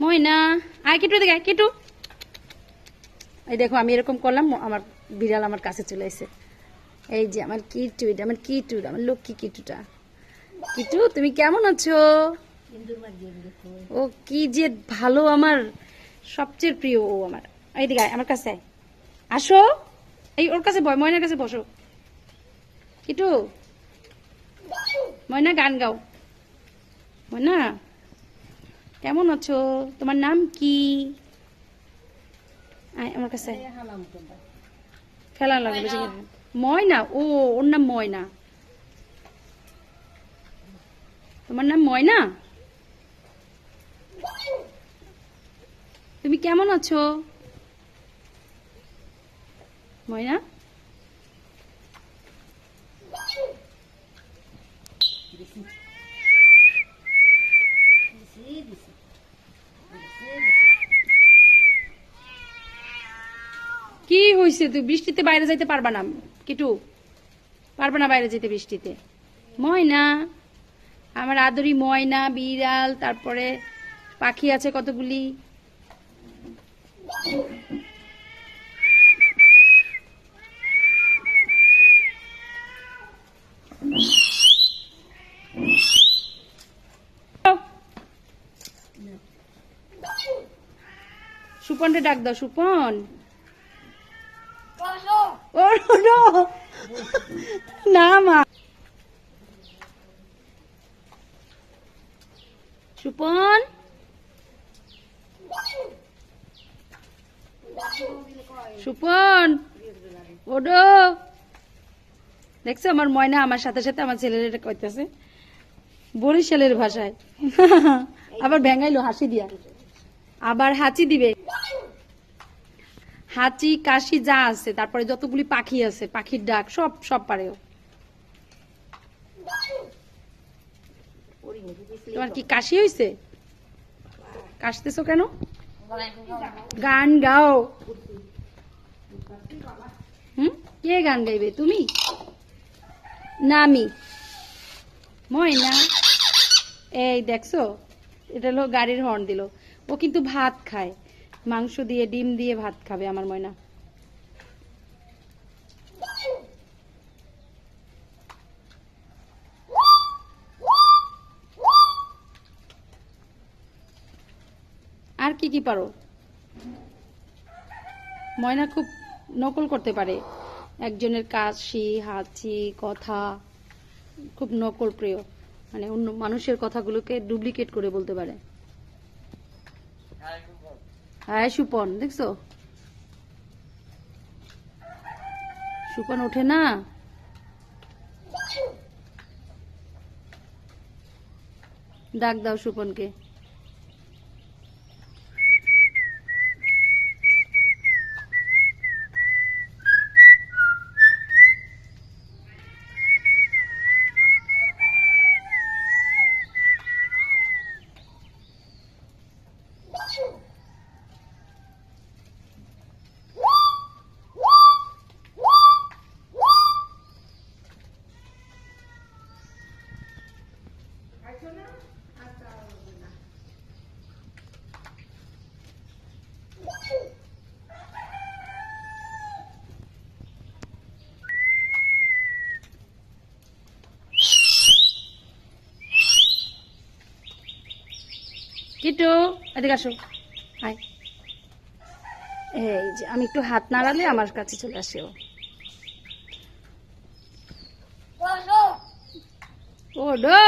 ময়না আয় কিটু দেখে কিটু। এই দেখো আমি এরকম করলাম আমার বিড়াল আমার কাছে চলে এসে এই যে আমার কিটু এটা আমার কিটু আমার লক্ষ্মী কিটুটা কিটু তুমি কেমন আছো? ও কি যে ভালো আমার সবচেয়ে প্রিয় ও আমার। এইদিকে আয়, আমার কাছে আসো। এই ওর কাছে বয় ময়নার কাছে বসো। কিটু ময়না গান গাও। ময়না কেমন আছো? তোমার নাম কি? আমার কাছে। খেলা লাগবে ময়না? ও ওর নাম ময়না। তোমার নাম ময়না? তুমি কেমন আছো? ময়না কি হয়েছে তুই বৃষ্টিতে বাইরে যাইতে পারবা না, কিটু। পারবা না বাইরে যেতে বৃষ্টিতে। ময়না, আমার আদরি ময়না, বিড়াল, তারপরে পাখি আছে কতগুলি? সুপনটা ডাক দাও, সুপন। সুপন ওডো দেখছ আমার ময়না আমার সাথে সাথে আমার ছেলের এটা কইতেছে। বরিশালের ভাষায়। আবার ভেঙাইলো হাসি দিয়া। আবার হাঁচি দিবে। হাঁচি, কাশি যা আছে, তারপরে যতগুলি পাখি আছে, পাখির ডাক, সব সব পারে তোমার কি কাশি হয়েছে কাশতেছো কেন? গান গাও। হুম? কে গান গাইবে? তুমি? না আমি ময়না। এই দেখছ? এটা হলো গাড়ির হর্ন দিল। ও কিন্তু ভাত খায়। মাংস দিয়ে, ডিম দিয়ে ভাত খাবে আমার ময়না। আর কি কি পারো? ময়না খুব নকল করতে পারে। একজনের কাশি, হাঁচি, কথা খুব নকল প্রিয়। মানে অন্য মানুষের কথাগুলোকে ডুপ্লিকেট করে বলতে পারে। হ্যাঁ সুপন দেখছ? সুপন ওঠে না? ডাক দাও সুপনকে। কিটু এদিকে আসো। হাই। এই যে আমি একটু হাত নাড়ালে আমার কাছে চলে আসে ও। ও ডো